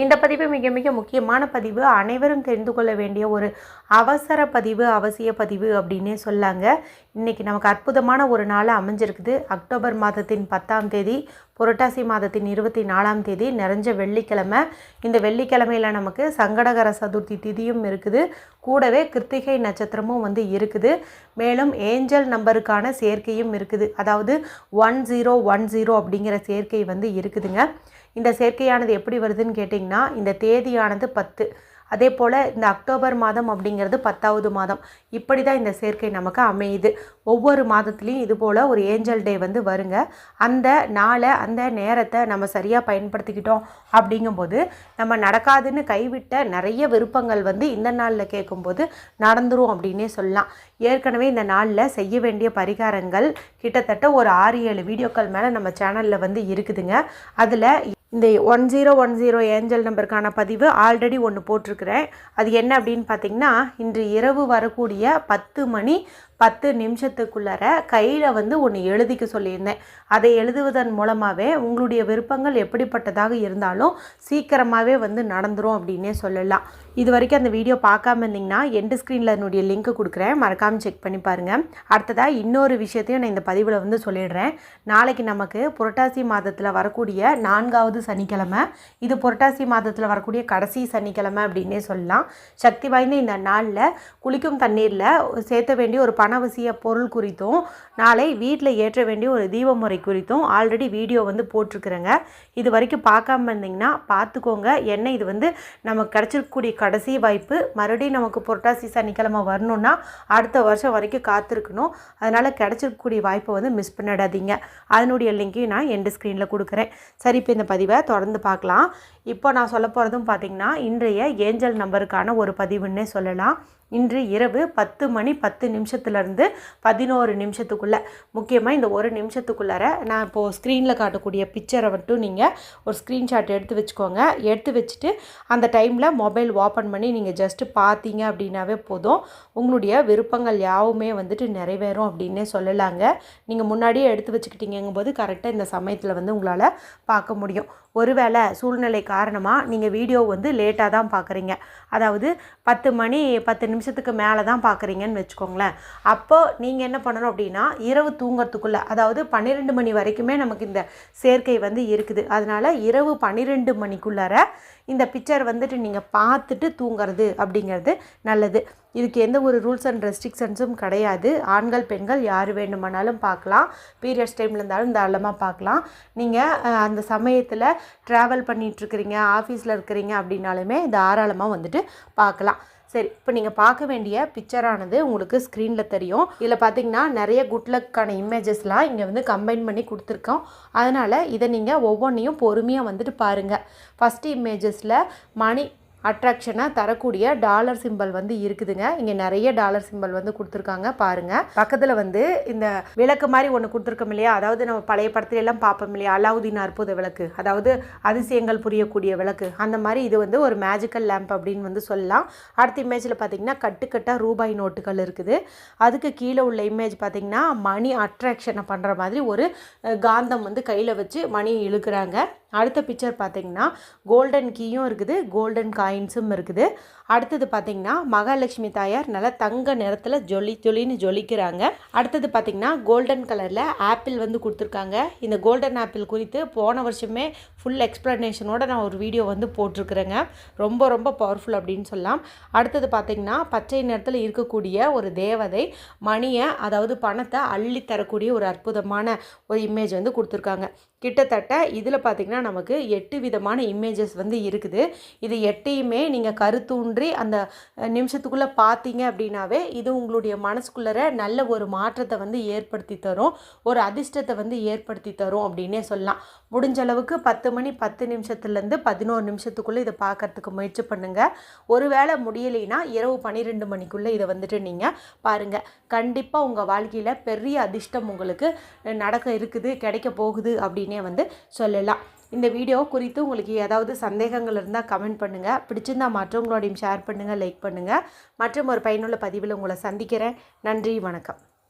இந்த பதிவு மிக மிக முக்கியமான பதிவு. அனைவரும் தெரிந்து கொள்ள வேண்டிய ஒரு அவசர பதிவு அவசிய பதிவு அப்படின்னே சொல்லாங்க. இன்றைக்கி நமக்கு அற்புதமான ஒரு நாள் அமைஞ்சிருக்குது. அக்டோபர் மாதத்தின் பத்தாம் தேதி புரட்டாசி மாதத்தின் இருபத்தி நாலாம் தேதி நிறைஞ்ச வெள்ளிக்கிழமை. இந்த வெள்ளிக்கிழமையில் நமக்கு சங்கடகர சதுர்த்தி திதியும் இருக்குது. கூடவே கிருத்திகை நட்சத்திரமும் வந்து இருக்குது. மேலும் ஏஞ்சல் நம்பருக்கான சேர்க்கையும் இருக்குது. அதாவது ஒன் ஜீரோ ஒன் ஜீரோ அப்படிங்கிற சேர்க்கை வந்து இருக்குதுங்க. இந்த சேர்க்கையானது எப்படி வருதுன்னு கேட்டிங்கன்னா இந்த தேதியானது பத்து. அதே போல் இந்த அக்டோபர் மாதம் அப்படிங்கிறது பத்தாவது மாதம். இப்படி தான் இந்த சேர்க்கை நமக்கு அமையுது. ஒவ்வொரு மாதத்துலேயும் இது போல் ஒரு ஏஞ்சல் டே வந்து வருங்க. அந்த நாளை அந்த நேரத்தை நம்ம சரியாக பயன்படுத்திக்கிட்டோம் அப்படிங்கும்போது நம்ம நடக்காதுன்னு கைவிட்ட நிறைய விருப்பங்கள் வந்து இந்த நாளில் கேட்கும்போது நடந்துரும் அப்படின்னே சொல்லலாம். ஏற்கனவே இந்த நாளில் செய்ய வேண்டிய பரிகாரங்கள் கிட்டத்தட்ட ஒரு ஆறு ஏழு வீடியோக்கள் மேலே நம்ம சேனலில் வந்து இருக்குதுங்க. அதில் இந்த one zero one zero angel நம்பருக்கான பதிவு ஆல்ரெடி ஒன்று போட்டிருக்கிறேன். அது என்ன அப்படின்னு பார்த்தீங்கன்னா இன்று இரவு வரக்கூடிய பத்து மணி பத்து நிமிஷத்துக்குள்ளார கையில் வந்து ஒன்று எழுதிக்க சொல்லியிருந்தேன். அதை எழுதுவதன் மூலமாகவே உங்களுடைய விருப்பங்கள் எப்படிப்பட்டதாக இருந்தாலும் சீக்கிரமாகவே வந்து நடந்துரும் அப்படின்னே சொல்லலாம். இது வரைக்கும் அந்த வீடியோ பார்க்காம இருந்தீங்கன்னா எண்டு ஸ்க்ரீனில் என்னுடைய லிங்க் கொடுக்குறேன். மறக்காமல் செக் பண்ணி பாருங்கள் அடுத்ததாக இன்னொரு விஷயத்தையும் நான் இந்த பதிவில் வந்து சொல்லிடுறேன். நாளைக்கு நமக்கு புரட்டாசி மாதத்தில் வரக்கூடிய நான்காவது சனிக்கிழமை. இது புரட்டாசி மாதத்தில் வரக்கூடிய கடைசி சனிக்கிழமை அப்படின்னே சொல்லலாம். சக்தி வாய்ந்த இந்த நாளில் குளிக்கும் தண்ணீரில் சேர்த்த வேண்டிய ஒரு அனவசிய பொருள் குறித்தும் நாளை வீட்டில் ஏற்ற வேண்டிய ஒரு தீப முறை குறித்தும் ஆல்ரெடி வீடியோ வந்து போட்டிருக்கிறேங்க. இது வரைக்கும் பார்க்காம இருந்தீங்கன்னா பார்த்துக்கோங்க. என்ன இது வந்து நமக்கு கிடச்சிருக்கக்கூடிய கடைசி வாய்ப்பு. மறுபடியும் நமக்கு புரட்டாசி சனிக்கிழமை வரணும்னா அடுத்த வருஷம் வரைக்கும் காத்திருக்கணும். அதனால் கிடச்சிருக்கக்கூடிய வாய்ப்பை வந்து மிஸ் பண்ணிடாதீங்க. அதனுடைய லிங்க்கையும் நான் எண்டு ஸ்க்ரீனில் கொடுக்குறேன். சரி இப்போ இந்த பதிவை தொடர்ந்து பார்க்கலாம். இப்போ நான் சொல்ல போகிறதும் பார்த்தீங்கன்னா இன்றைய ஏஞ்சல் நம்பருக்கான ஒரு பதிவுன்னே சொல்லலாம். இன்று இரவு பத்து மணி பத்து நிமிஷத்துலேருந்து பதினோரு நிமிஷத்துக்குள்ளே. முக்கியமாக இந்த ஒரு நிமிஷத்துக்குள்ளார நான் இப்போது ஸ்க்ரீனில் காட்டக்கூடிய பிக்சரை மட்டும் நீங்கள் ஒரு ஸ்க்ரீன்ஷாட் எடுத்து வச்சுக்கோங்க. எடுத்து வச்சுட்டு அந்த டைமில் மொபைல் ஓப்பன் பண்ணி நீங்கள் ஜஸ்ட்டு பார்த்தீங்க அப்படின்னாவே போதும். உங்களுடைய விருப்பங்கள் யாவுமே வந்துட்டு நிறைவேறும் அப்படின்னே சொல்லலாங்க. நீங்கள் முன்னாடியே எடுத்து வச்சுக்கிட்டீங்கும் போது கரெக்டாக இந்த சமயத்தில் வந்து உங்களால் பார்க்க முடியும். ஒருவேளை சூழ்நிலை காரணமாக நீங்கள் வீடியோ வந்து லேட்டாக தான் பார்க்குறீங்க. அதாவது பத்து மணி பத்து நிமிஷம் நிமிஷத்துக்கு மேலே தான் பார்க்குறீங்கன்னு வச்சுக்கோங்களேன். அப்போது நீங்கள் என்ன பண்ணணும் அப்படின்னா இரவு தூங்கிறதுக்குள்ளே அதாவது பன்னிரெண்டு மணி வரைக்குமே நமக்கு இந்த சேர்க்கை வந்து இருக்குது. அதனால் இரவு பன்னிரெண்டு மணிக்குள்ளார இந்த பிக்சர் வந்துட்டு நீங்கள் பார்த்துட்டு தூங்குறது அப்படிங்கிறது நல்லது. இதுக்கு எந்த ஒரு ரூல்ஸ் அண்ட் ரெஸ்ட்ரிக்ஷன்ஸும் கிடையாது. ஆண்கள் பெண்கள் யார் வேண்டுமானாலும் பார்க்கலாம். பீரியட்ஸ் டைமில் இருந்தாலும் தாராளமாக பார்க்கலாம். நீங்கள் அந்த சமயத்தில் ட்ராவல் பண்ணிகிட்ருக்கிறீங்க ஆஃபீஸில் இருக்கிறீங்க அப்படின்னாலுமே தாராளமாக வந்துட்டு பார்க்கலாம். சரி இப்போ நீங்கள் பார்க்க வேண்டிய பிக்சரானது உங்களுக்கு ஸ்க்ரீனில் தெரியும். இதில் பார்த்தீங்கன்னா நிறைய குட்லக்கான இமேஜஸ்லாம் இங்கே வந்து கம்பைன் பண்ணி கொடுத்துருக்கோம். அதனால் இதை நீங்கள் ஒவ்வொன்றையும் பொறுமையாக வந்துட்டு பாருங்கள் ஃபஸ்ட்டு இமேஜஸில் மணி அட்ராக்ஷனாக தரக்கூடிய டாலர் சிம்பல் வந்து இருக்குதுங்க. இங்கே நிறைய டாலர் சிம்பல் வந்து கொடுத்துருக்காங்க பாருங்கள் பக்கத்தில் வந்து இந்த விளக்கு மாதிரி ஒன்று கொடுத்துருக்கோம் இல்லையா? அதாவது நம்ம பழைய படத்துல எல்லாம் பார்ப்போம் இல்லையா? அலாவுதீன் அற்புத விளக்கு. அதாவது அதிசயங்கள் புரியக்கூடிய விளக்கு. அந்த மாதிரி இது வந்து ஒரு மேஜிக்கல் லேம்ப் அப்படின்னு வந்து சொல்லலாம். அடுத்த இமேஜில் பார்த்தீங்கன்னா கட்டுக்கட்டாக ரூபாய் நோட்டுகள் இருக்குது. அதுக்கு கீழே உள்ள இமேஜ் பார்த்தீங்கன்னா மணி அட்ராக்ஷனை பண்ணுற மாதிரி ஒரு காந்தம் வந்து கையில் வச்சு மணி இழுக்கிறாங்க. அடுத்த பிக்சர் பார்த்தீங்கன்னா கோல்டன் கீயும் இருக்குது. கோல்டன் காயின்ஸும் இருக்குது. அடுத்தது பார்த்தீங்கன்னா மகாலட்சுமி தாயார் நல்லா தங்க நிறத்தில் ஜொலி ஜொலின்னு ஜொலிக்கிறாங்க. அடுத்தது பார்த்தீங்கன்னா கோல்டன் கலரில் ஆப்பிள் வந்து கொடுத்துருக்காங்க. இந்த கோல்டன் ஆப்பிள் குறித்து போன வருஷமே ஃபுல் எக்ஸ்ப்ளனேஷனோட நான் ஒரு வீடியோ வந்து போட்டிருக்கிறேங்க. ரொம்ப ரொம்ப பவர்ஃபுல் அப்படின்னு சொல்லலாம். அடுத்தது பார்த்தீங்கன்னா பச்சை நிறத்தில் இருக்கக்கூடிய ஒரு தேவதை மணியை அதாவது பணத்தை அள்ளி தரக்கூடிய ஒரு அற்புதமான ஒரு இமேஜ் வந்து கொடுத்துருக்காங்க. கிட்டத்தட்ட இதில் பார்த்தீங்கன்னா நமக்கு எட்டு விதமான இமேஜஸ் வந்து இருக்குது. இது எட்டையுமே நீங்கள் கருத்தூன்றி அந்த நிமிஷத்துக்குள்ளே பார்த்தீங்க அப்படின்னாவே இது உங்களுடைய மனசுக்குள்ளற நல்ல ஒரு மாற்றத்தை வந்து ஏற்படுத்தி தரும். ஒரு அதிர்ஷ்டத்தை வந்து ஏற்படுத்தி தரும் அப்படின்னே சொல்லலாம். முடிஞ்ச அளவுக்கு பத்து மணி பத்து நிமிஷத்துலேருந்து பதினோரு நிமிஷத்துக்குள்ளே இதை பார்க்கறதுக்கு முயற்சி பண்ணுங்கள் ஒருவேளை முடியலைன்னா இரவு பன்னிரெண்டு மணிக்குள்ளே இதை வந்துட்டு நீங்கள் பாருங்கள் கண்டிப்பாக உங்கள் வாழ்க்கையில் பெரிய அதிர்ஷ்டம் உங்களுக்கு நடக்க இருக்குது கிடைக்க போகுது அப்படின்னு அப்படின்னே வந்து சொல்லலாம். இந்த வீடியோ குறித்து உங்களுக்கு ஏதாவது சந்தேகங்கள் இருந்தால் கமெண்ட் பண்ணுங்கள் பிடிச்சிருந்தா மற்றவங்களோடையும் ஷேர் பண்ணுங்கள் லைக் பண்ணுங்கள் மற்றும் ஒரு பயனுள்ள பதிவில் உங்களை சந்திக்கிறேன். நன்றி வணக்கம்.